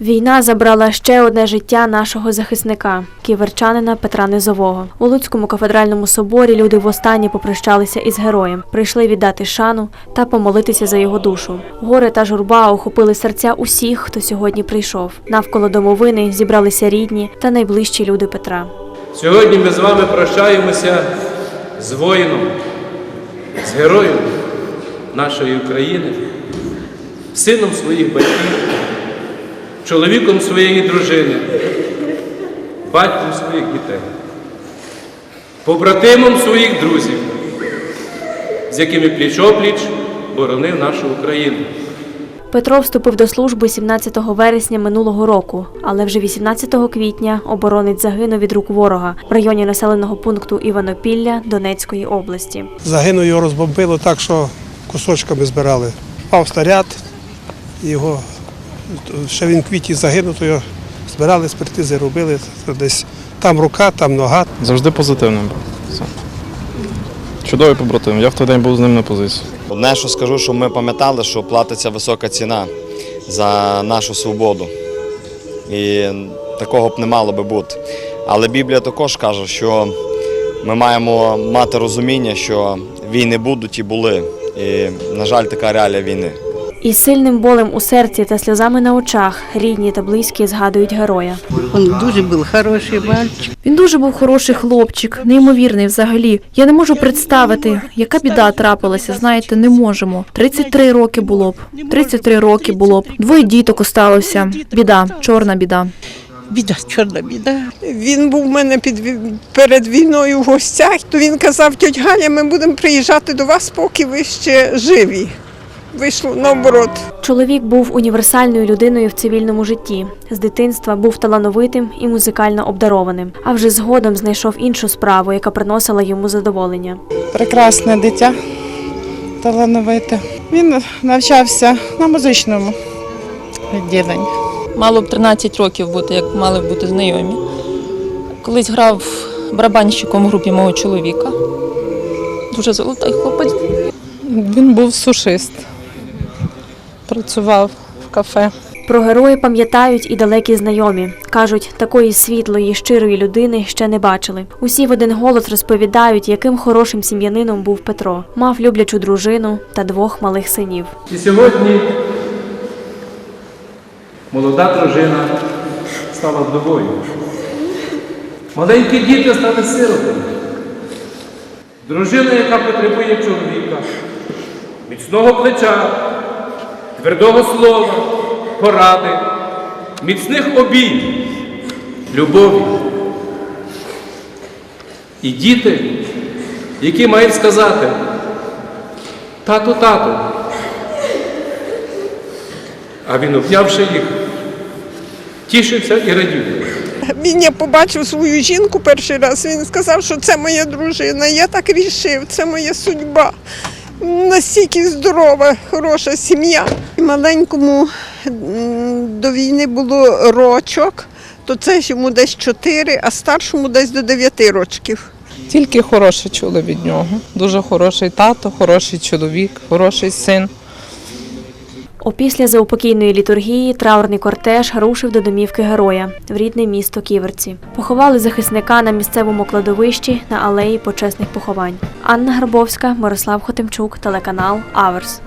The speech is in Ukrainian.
Війна забрала ще одне життя нашого захисника, ківерчанина Петра Низового. У Луцькому кафедральному соборі люди востаннє попрощалися із героєм, прийшли віддати шану та помолитися за його душу. Горе та журба охопили серця усіх, хто сьогодні прийшов. Навколо домовини зібралися рідні та найближчі люди Петра. Сьогодні ми з вами прощаємося з воїном, з героєм нашої України, сином своїх батьків, чоловіком своєї дружини, батьком своїх дітей, побратимом своїх друзів, з якими пліч-опліч боронив нашу Україну. Петро вступив до служби 17 вересня минулого року, але вже 18 квітня оборонець загинув від рук ворога в районі населеного пункту Іванопілля Донецької області. Загинув його розбомбило так, що кусочками збирали. Впав снаряд, його ще він в квіті загинув, то його збирали, експертизи робили. Десь там рука, там нога. Завжди позитивним був. Все. Чудовий побратим. Я в той день був з ним на позиції. Одне, що скажу, що ми пам'ятали, що платиться висока ціна за нашу свободу. І такого б не мало би бути. Але Біблія також каже, що ми маємо мати розуміння, що війни будуть і були. І, на жаль, така реалія війни. Із сильним болем у серці та сльозами на очах рідні та близькі згадують героя. Он дуже був хороший мальчик. Він дуже був хороший хлопчик, неймовірний взагалі. Я не можу представити, яка біда трапилася. Знаєте, не можемо. 33 роки було б. 33 роки було б. Двоє діток осталося. Біда, чорна біда. Біда, чорна біда. Він був у мене під, перед війною в гостях, то він казав, тьоть Галя, ми будемо приїжджати до вас, поки ви ще живі. Вийшло наоборот. Чоловік був універсальною людиною в цивільному житті. З дитинства був талановитим і музикально обдарованим, а вже згодом знайшов іншу справу, яка приносила йому задоволення. прекрасне дитя, талановите. Він навчався на музичному відділенні. Мало б 13 років бути, як мали б бути знайомі. Колись грав барабанщиком в групі мого чоловіка. Дуже золотий хлопець. Він був сушист, працював в кафе. Про героя пам'ятають і далекі знайомі. Кажуть, такої світлої, щирої людини ще не бачили. Усі в один голос розповідають, яким хорошим сім'янином був Петро. Мав люблячу дружину та двох малих синів. І сьогодні молода дружина стала вдовою. Маленькі діти стали сиротами. Дружина, яка потребує чоловіка, міцного плеча, твердого слова, поради, міцних обіймів, любові. І діти, які мають сказати, тато, тато, а він, обнявши їх, тішився і радів. Він я побачив свою жінку перший раз. Він сказав, що це моя дружина. Я так рішив, це моя судьба. Настільки здорова, хороша сім'я. Маленькому до війни було рочок, то це ж йому десь 4, а старшому десь до 9 рочків. Тільки хороше чули від нього. Дуже хороший тато, хороший чоловік, хороший син. Опісля заупокійної літургії траурний кортеж рушив до домівки героя в рідне місто Ківерці. Поховали захисника на місцевому кладовищі на алеї почесних поховань. Анна Гарбовська, Мирослав Хотимчук, телеканал Аверс.